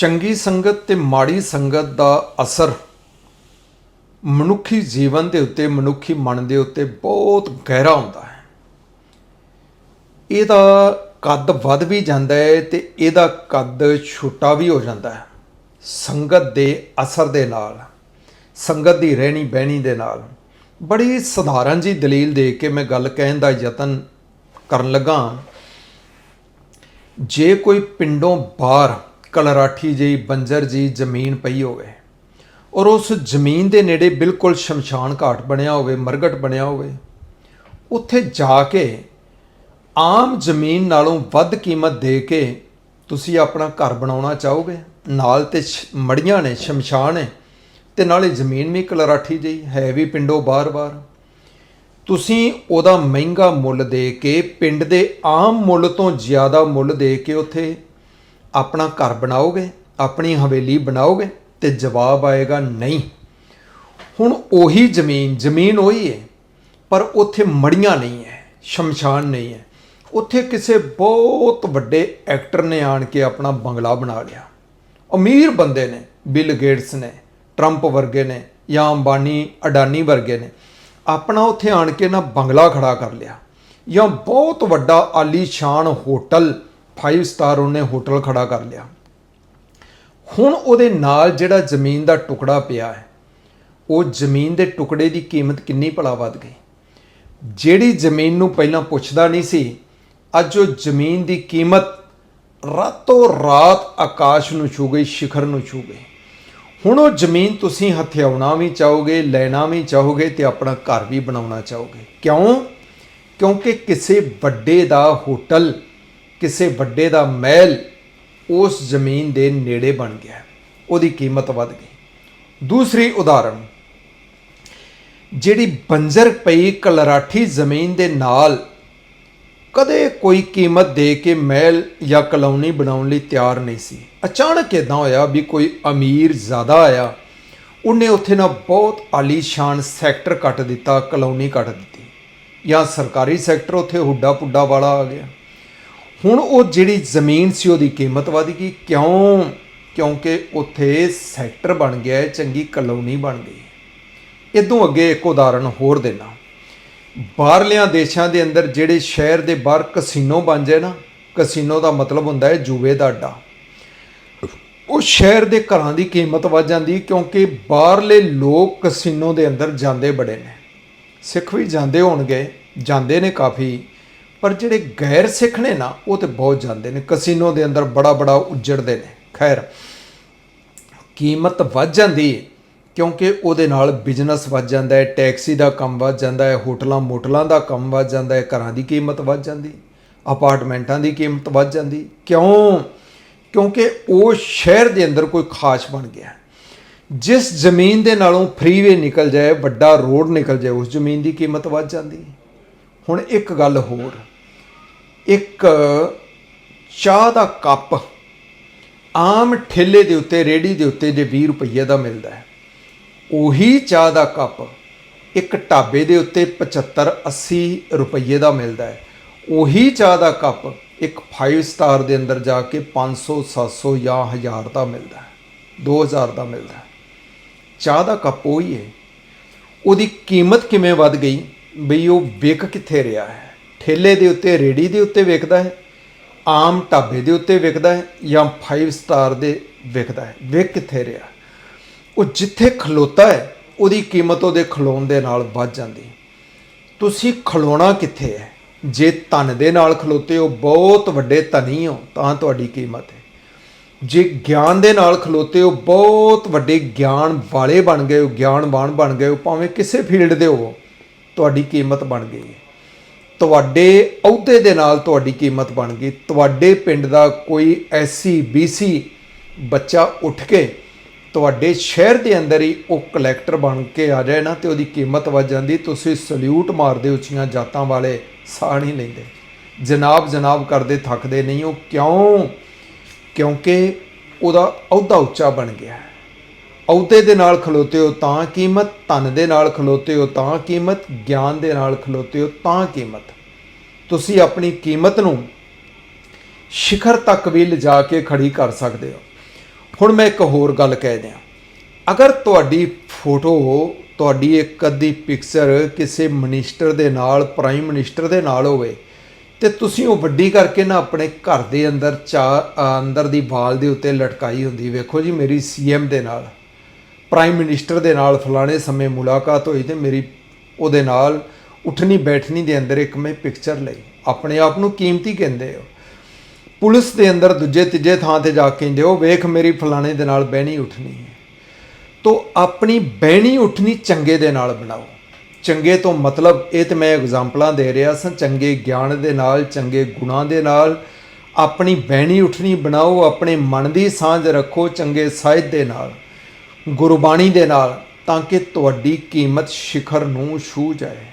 ਚੰਗੀ ਸੰਗਤ ਤੇ ਮਾੜੀ ਸੰਗਤ ਦਾ ਅਸਰ ਮਨੁੱਖੀ ਜੀਵਨ ਦੇ ਉੱਤੇ, ਮਨੁੱਖੀ ਮਨ ਦੇ ਉੱਤੇ ਬਹੁਤ ਗਹਿਰਾ ਹੁੰਦਾ ਹੈ। ਇਹਦਾ ਕੱਦ ਵੱਧ ਵੀ ਜਾਂਦਾ ਹੈ ਤੇ ਇਹਦਾ ਕੱਦ ਛੋਟਾ ਵੀ ਹੋ ਜਾਂਦਾ ਹੈ। ਸੰਗਤ ਦੇ ਅਸਰ ਦੇ ਨਾਲ, ਸੰਗਤ ਦੀ ਰਹਿਣੀ ਬਹਿਣੀ ਦੇ ਨਾਲ, ਬੜੀ ਸਧਾਰਨ ਜੀ ਦਲੀਲ ਦੇ ਕੇ ਮੈਂ ਗੱਲ ਕਹਿਣ ਦਾ ਯਤਨ ਕਰਨ ਲੱਗਾ ਜੇ ਕੋਈ ਪਿੰਡੋਂ ਬਾਹਰ ਕਲਰਾਠੀ ਜਿਹੀ ਬੰਜਰ ਜੀ ਜ਼ਮੀਨ ਪਈ ਹੋਵੇ। ਔਰ ਉਸ ਜ਼ਮੀਨ ਦੇ ਨੇੜੇ ਬਿਲਕੁਲ ਸ਼ਮਸ਼ਾਨ ਘਾਟ ਬਣਿਆ ਹੋਵੇ, ਮਰਗਟ ਬਣਿਆ ਹੋਵੇ। ਉੱਥੇ ਜਾ ਕੇ ਆਮ ਜ਼ਮੀਨ ਨਾਲੋਂ ਵੱਧ ਕੀਮਤ ਦੇ ਕੇ ਤੁਸੀਂ ਆਪਣਾ ਘਰ ਬਣਾਉਣਾ ਚਾਹੋਗੇ। ਨਾਲ ਤੇ ਸ਼- ਮੜੀਆਂ ਨੇ, ਸ਼ਮਸ਼ਾਨ ਹੈ ਤੇ ਨਾਲੇ ਜ਼ਮੀਨ ਵੀ ਕਲਰਾਠੀ ਜਿਹੀ, ਹੈ ਵੀ ਪਿੰਡੋਂ ਬਾਰ-ਬਾਰ ਤੁਸੀਂ ਉਹਦਾ ਮਹਿੰਗਾ ਮੁੱਲ ਦੇ ਕੇ, ਪਿੰਡ ਦੇ ਆਮ ਮੁੱਲ ਤੋਂ ਜ਼ਿਆਦਾ ਮੁੱਲ ਦੇ ਕੇ ਉੱਥੇ ਆਪਣਾ ਘਰ ਬਣਾਓਗੇ, ਆਪਣੀ ਹਵੇਲੀ ਬਣਾਓਗੇ ਤੇ ਜਵਾਬ ਆਏਗਾ ਨਹੀਂ। ਹੁਣ ਉਹੀ ਜ਼ਮੀਨ ਜ਼ਮੀਨ ਉਹੀ ਹੈ, ਪਰ ਉੱਥੇ ਮੜੀਆਂ ਨਹੀਂ ਹੈ, ਸ਼ਮਸ਼ਾਨ ਨਹੀਂ ਹੈ। ਉੱਥੇ ਕਿਸੇ ਬਹੁਤ ਵੱਡੇ ਐਕਟਰ ਨੇ ਆਣ ਕੇ ਆਪਣਾ ਬੰਗਲਾ ਬਣਾ ਲਿਆ। ਅਮੀਰ ਬੰਦੇ ਨੇ ਬਿਲ ਗੇਟਸ ਨੇ ਟਰੰਪ ਵਰਗੇ ਨੇ ਜਾਂ ਅੰਬਾਨੀ, ਅਡਾਨੀ ਵਰਗੇ ਨੇ, ਆਪਣਾ ਉੱਥੇ ਆਣ ਕੇ ਨਾ ਬੰਗਲਾ ਖੜਾ ਕਰ ਲਿਆ। ਜਾਂ ਬਹੁਤ ਵੱਡਾ ਆਲੀਸ਼ਾਨ ਹੋਟਲ 5 ਸਟਾਰ ਉਹਨੇ ਹੋਟਲ ਖੜਾ ਕਰ ਲਿਆ। ਹੁਣ ਉਹਦੇ ਨਾਲ ਜਿਹੜਾ ਜ਼ਮੀਨ ਦਾ ਟੁਕੜਾ ਪਿਆ ਹੈ, ਉਹ ਜ਼ਮੀਨ ਦੇ ਟੁਕੜੇ ਦੀ ਕੀਮਤ ਕਿੰਨੀ ਭਲਾ ਵੱਧ ਗਈ? ਜਿਹੜੀ ਜ਼ਮੀਨ ਨੂੰ ਪਹਿਲਾਂ ਪੁੱਛਦਾ ਨਹੀਂ ਸੀ, ਅੱਜ ਉਹ ਜ਼ਮੀਨ ਦੀ ਕੀਮਤ ਰਾਤੋਂ ਰਾਤ ਆਕਾਸ਼ ਨੂੰ ਛੂ ਗਈ, ਸਿਖਰ ਨੂੰ ਛੂ ਗਈ। ਹੁਣ ਉਹ ਜ਼ਮੀਨ ਤੁਸੀਂ ਹਥਿਆਉਣਾ ਵੀ ਚਾਹੋਗੇ, ਲੈਣਾ ਵੀ ਚਾਹੋਗੇ ਤੇ ਆਪਣਾ ਘਰ ਵੀ ਬਣਾਉਣਾ ਚਾਹੋਗੇ। ਕਿਉਂ? ਕਿਉਂਕਿ ਕਿਸੇ ਵੱਡੇ ਦਾ ਹੋਟਲ ਕਿਸੇ ਵੱਡੇ ਦਾ ਮਹਿਲ ਉਸ ਜ਼ਮੀਨ ਦੇ ਨੇੜੇ ਬਣ ਗਿਆ। ਉਹਦੀ ਕੀਮਤ ਵੱਧ ਗਈ। ਦੂਸਰੀ ਉਦਾਹਰਣ ਜਿਹੜੀ ਬੰਜਰ ਪਈ ਕਲਰਾਠੀ ਜ਼ਮੀਨ ਦੇ ਨਾਲ ਕਦੇ ਕੋਈ ਕੀਮਤ ਦੇ ਕੇ ਮਹਿਲ ਜਾਂ ਕਲੋਨੀ ਬਣਾਉਣ ਲਈ ਤਿਆਰ ਨਹੀਂ ਸੀ। ਅਚਾਨਕ ਇਦਾਂ ਹੋਇਆ ਵੀ ਕੋਈ ਅਮੀਰ ਜ਼ਿਆਦਾ ਆਇਆ। ਉਹਨੇ ਉੱਥੇ ਨਾ ਬਹੁਤ ਆਲੀਸ਼ਾਨ ਸੈਕਟਰ ਕੱਟ ਦਿੱਤਾ, ਕਲੋਨੀ ਕੱਟ ਦਿੱਤੀ। ਜਾਂ ਸਰਕਾਰੀ ਸੈਕਟਰ ਉੱਥੇ ਹੁੱਡਾ ਪੁੱਡਾ ਵਾਲਾ ਆ ਗਿਆ। ਹੁਣ ਉਹ ਜਿਹੜੀ ਜ਼ਮੀਨ ਸੀ ਉਹਦੀ ਕੀਮਤ ਵਧ ਗਈ, ਕਿਉਂ? ਕਿਉਂਕਿ ਉੱਥੇ ਸੈਕਟਰ ਬਣ ਗਿਆ ਚੰਗੀ ਕਲੋਨੀ ਬਣ ਗਈ। ਇਦੋਂ ਅੱਗੇ ਇੱਕ ਉਦਾਹਰਣ ਹੋਰ ਦੇਣਾ ਬਾਹਰਲਿਆਂ ਦੇਸ਼ਾਂ ਦੇ ਅੰਦਰ ਜਿਹੜੇ ਸ਼ਹਿਰ ਦੇ ਬਾਹਰ ਕਸੀਨੋ ਬਣ ਜਾਏ ਨਾ, ਕਸੀਨੋ ਦਾ ਮਤਲਬ ਹੁੰਦਾ ਹੈ ਜੂਏ ਦਾ ਅੱਡਾ। ਉਹ ਸ਼ਹਿਰ ਦੇ ਘਰਾਂ ਦੀ ਕੀਮਤ ਵੱਧ ਜਾਂਦੀ ਕਿਉਂਕਿ ਬਾਹਰਲੇ ਲੋਕ ਕਸੀਨੋ ਦੇ ਅੰਦਰ ਜਾਂਦੇ ਬੜੇ ਨੇ। ਸਿੱਖ ਵੀ ਜਾਂਦੇ ਹੋਣਗੇ, ਜਾਂਦੇ ਨੇ ਕਾਫੀ। ਪਰ ਜਿਹੜੇ ਗੈਰ ਸਿੱਖ ਨੇ ਨਾ, ਉਹ ਤੇ ਬਹੁਤ ਜਾਂਦੇ ਨੇ। ਕਸੀਨੋ ਦੇ ਅੰਦਰ ਬੜਾ ਬੜਾ ਉੱਜੜਦੇ ਨੇ। ਖੈਰ, ਕੀਮਤ ਵੱਧ ਜਾਂਦੀ ਹੈ ਕਿਉਂਕਿ ਉਹਦੇ ਨਾਲ ਬਿਜ਼ਨਸ ਵੱਧ ਜਾਂਦਾ ਹੈ ਟੈਕਸੀ ਦਾ ਕੰਮ ਵੱਧ ਜਾਂਦਾ ਹੈ ਹੋਟਲਾਂ ਮੋਟਲਾਂ ਦਾ ਕੰਮ ਵੱਧ ਜਾਂਦਾ ਹੈ ਘਰਾਂ ਦੀ ਕੀਮਤ ਵੱਧ ਜਾਂਦੀ ਅਪਾਰਟਮੈਂਟਾਂ ਦੀ ਕੀਮਤ ਵੱਧ ਜਾਂਦੀ ਕਿਉਂ? ਕਿਉਂਕਿ ਉਹ ਸ਼ਹਿਰ ਦੇ ਅੰਦਰ ਕੋਈ ਖਾਸ ਬਣ ਗਿਆ ਜਿਸ ਜ਼ਮੀਨ ਦੇ ਨਾਲੋਂ ਫਰੀਵੇ ਨਿਕਲ ਜਾਏ, ਵੱਡਾ ਰੋਡ ਨਿਕਲ ਜਾਏ, ਉਸ ਜ਼ਮੀਨ ਦੀ ਕੀਮਤ ਵੱਧ ਜਾਂਦੀ ਹੁਣ ਇੱਕ ਗੱਲ ਹੋਰ ਇੱਕ ਚਾਹ ਦਾ ਕੱਪ ਆਮ ਠੇਲੇ ਦੇ ਉੱਤੇ ਰੇੜੀ ਦੇ ਉੱਤੇ ਜੇ 20 ਰੁਪਏ ਦਾ ਮਿਲਦਾ ਹੈ, ਉਹੀ ਚਾਹ ਦਾ ਕੱਪ ਇੱਕ ਢਾਬੇ ਦੇ ਉੱਤੇ 75 80 ਰੁਪਏ ਦਾ ਮਿਲਦਾ ਹੈ। ਉਹੀ ਚਾਹ ਦਾ ਕੱਪ ਇੱਕ 5 ਸਟਾਰ ਦੇ ਅੰਦਰ ਜਾ ਕੇ 500 700 ਜਾਂ 1000 ਦਾ ਮਿਲਦਾ ਹੈ 2000 ਦਾ ਮਿਲਦਾ ਹੈ। ਚਾਹ ਦਾ ਕੱਪ ਉਹੀ ਹੈ। ਉਹਦੀ ਕੀਮਤ ਕਿਵੇਂ ਵੱਧ ਗਈ? ਬਈ ਉਹ ਵਿਕ ਕਿੱਥੇ ਰਿਹਾ ਹੈ? ਠੇਲੇ ਦੇ ਉੱਤੇ ਰੇੜੀ ਦੇ ਉੱਤੇ ਵਿਕਦਾ ਹੈ, ਆਮ ਢਾਬੇ ਦੇ ਉੱਤੇ ਵਿਕਦਾ ਹੈ ਜਾਂ 5 ਸਟਾਰ ਦੇ ਵਿਕਦਾ ਹੈ। ਵਿਕ ਕਿੱਥੇ ਰਿਹਾ? ਉਹ ਜਿੱਥੇ ਖਲੋਤਾ ਹੈ, ਉਹਦੀ ਕੀਮਤ ਉਹਦੇ ਖਲੋਣ ਦੇ ਨਾਲ ਵੱਧ ਜਾਂਦੀ ਤੁਸੀਂ ਖਲੋਣਾ ਕਿੱਥੇ ਹੈ? ਜੇ ਧਨ ਦੇ ਨਾਲ ਖਲੋਤੇ ਹੋ, ਬਹੁਤ ਵੱਡੇ ਧਨੀ ਹੋ, ਤਾਂ ਤੁਹਾਡੀ ਕੀਮਤ ਹੈ। ਜੇ ਗਿਆਨ ਦੇ ਨਾਲ ਖਲੋਤੇ ਹੋ, ਬਹੁਤ ਵੱਡੇ ਗਿਆਨ ਵਾਲੇ ਬਣ ਗਏ ਹੋ, ਗਿਆਨਵਾਨ ਬਣ ਗਏ ਹੋ, ਭਾਵੇਂ ਕਿਸੇ ਫੀਲਡ ਦੇ ਹੋਵੋ, ਤੁਹਾਡੀ ਕੀਮਤ ਬਣ ਗਈ ਹੈ। ਤੁਹਾਡੇ ਅਹੁਦੇ ਦੇ ਨਾਲ ਤੁਹਾਡੀ ਕੀਮਤ ਬਣ ਗਈ। ਤੁਹਾਡੇ ਪਿੰਡ ਦਾ ਕੋਈ ਐਸਸੀ ਬੀਸੀ ਬੱਚਾ ਉੱਠ ਕੇ ਤੁਹਾਡੇ ਸ਼ਹਿਰ ਦੇ ਅੰਦਰ ਹੀ ਉਹ ਕਲੈਕਟਰ ਬਣ ਕੇ ਆ ਜਾਏ ਨਾ ਤੇ ਉਹਦੀ ਕੀਮਤ ਵੱਧ ਜਾਂਦੀ। ਤੁਸੀਂ ਸਲੂਟ ਮਾਰਦੇ ਉੱਚੀਆਂ ਜਾਤਾਂ ਵਾਲੇ ਸਾਹ ਨਹੀਂ ਲੈਂਦੇ। ਜਨਾਬ ਜਨਾਬ ਕਰਦੇ ਥੱਕਦੇ ਨਹੀਂ। ਉਹ ਕਿਉਂ? ਕਿਉਂਕਿ ਉਹਦਾ ਅਹੁਦਾ ਉੱਚਾ ਬਣ ਗਿਆ। ਹੈ ਅਹੁਦੇ ਦੇ ਨਾਲ ਖਲੋਤੇ ਹੋ ਤਾਂ ਕੀਮਤ, ਧਨ ਦੇ ਨਾਲ ਖਲੋਤੇ ਹੋ ਤਾਂ ਕੀਮਤ, ਗਿਆਨ ਦੇ ਨਾਲ ਖਲੋਤੇ ਹੋ ਤਾਂ ਕੀਮਤ। ਤੁਸੀਂ ਆਪਣੀ ਕੀਮਤ ਨੂੰ ਸਿਖਰ ਤੱਕ ਵੀ ਲਿਜਾ ਕੇ ਖੜੀ ਕਰ ਸਕਦੇ ਹੋ। ਹੁਣ ਮੈਂ ਇੱਕ ਹੋਰ ਗੱਲ ਕਹਿ ਦਿਆਂ। ਅਗਰ ਤੁਹਾਡੀ ਫੋਟੋ, ਤੁਹਾਡੀ ਇੱਕ ਅੱਧੀ ਪਿਕਚਰ ਕਿਸੇ ਮਿਨਿਸਟਰ ਦੇ ਨਾਲ, ਪ੍ਰਾਈਮ ਮਿਨਿਸਟਰ ਦੇ ਨਾਲ ਹੋਵੇ, ਤੇ ਤੁਸੀਂ ਉਹ ਵੱਡੀ ਕਰਕੇ ਨਾ ਆਪਣੇ ਘਰ ਦੇ ਅੰਦਰ ਚਾ ਅੰਦਰ ਦੀ ਵਾਲ ਦੇ ਉੱਤੇ ਲਟਕਾਈ ਹੁੰਦੀ। ਵੇਖੋ ਜੀ, ਮੇਰੀ ਸੀਐਮ ਦੇ ਨਾਲ। ਪ੍ਰਾਈਮ ਮਿਨਿਸਟਰ ਦੇ ਨਾਲ ਫਲਾਣੇ ਸਮੇਂ ਮੁਲਾਕਾਤ ਹੋਈ ਤੇ ਮੇਰੀ ਉਹਦੇ ਨਾਲ ਉੱਠਣੀ ਬੈਠਣੀ ਦੇ ਅੰਦਰ ਇੱਕ ਮੈਂ ਪਿਕਚਰ ਲਈ। ਆਪਣੇ ਆਪ ਨੂੰ ਕੀਮਤੀ ਕਹਿੰਦੇ ਹੋ। ਪੁਲਿਸ ਦੇ ਅੰਦਰ ਦੂਜੇ ਤੀਜੇ ਥਾਂ ਤੇ ਜਾ ਕੇ ਕਹਿੰਦੇ ਹੋ ਵੇਖ ਮੇਰੀ ਫਲਾਣੇ ਦੇ ਨਾਲ ਬਹਿਣੀ ਉੱਠਣੀ ਹੈ। ਤੋ ਆਪਣੀ ਬਹਿਣੀ ਉੱਠਣੀ ਚੰਗੇ ਦੇ ਨਾਲ ਬਣਾਓ। ਚੰਗੇ ਤੋਂ ਮਤਲਬ ਇਹ ਤੇ ਮੈਂ ਐਗਜ਼ਾਮਪਲਾਂ ਦੇ ਰਿਹਾ ਸਾਂ। ਚੰਗੇ ਗਿਆਨ ਦੇ ਨਾਲ, ਚੰਗੇ ਗੁਣਾਂ ਦੇ ਨਾਲ ਆਪਣੀ ਬਹਿਣੀ ਉੱਠਣੀ ਬਣਾਓ, ਆਪਣੇ ਮਨ ਦੀ ਸਾਂਝ ਰੱਖੋ, ਚੰਗੇ ਸਾਹਿਤ ਦੇ ਨਾਲ। ਗੁਰਬਾਣੀ ਦੇ ਨਾਲ ਤਾਂ ਕਿ ਤੁਹਾਡੀ ਕੀਮਤ ਸਿਖਰ ਨੂੰ ਛੂ ਜਾਏ।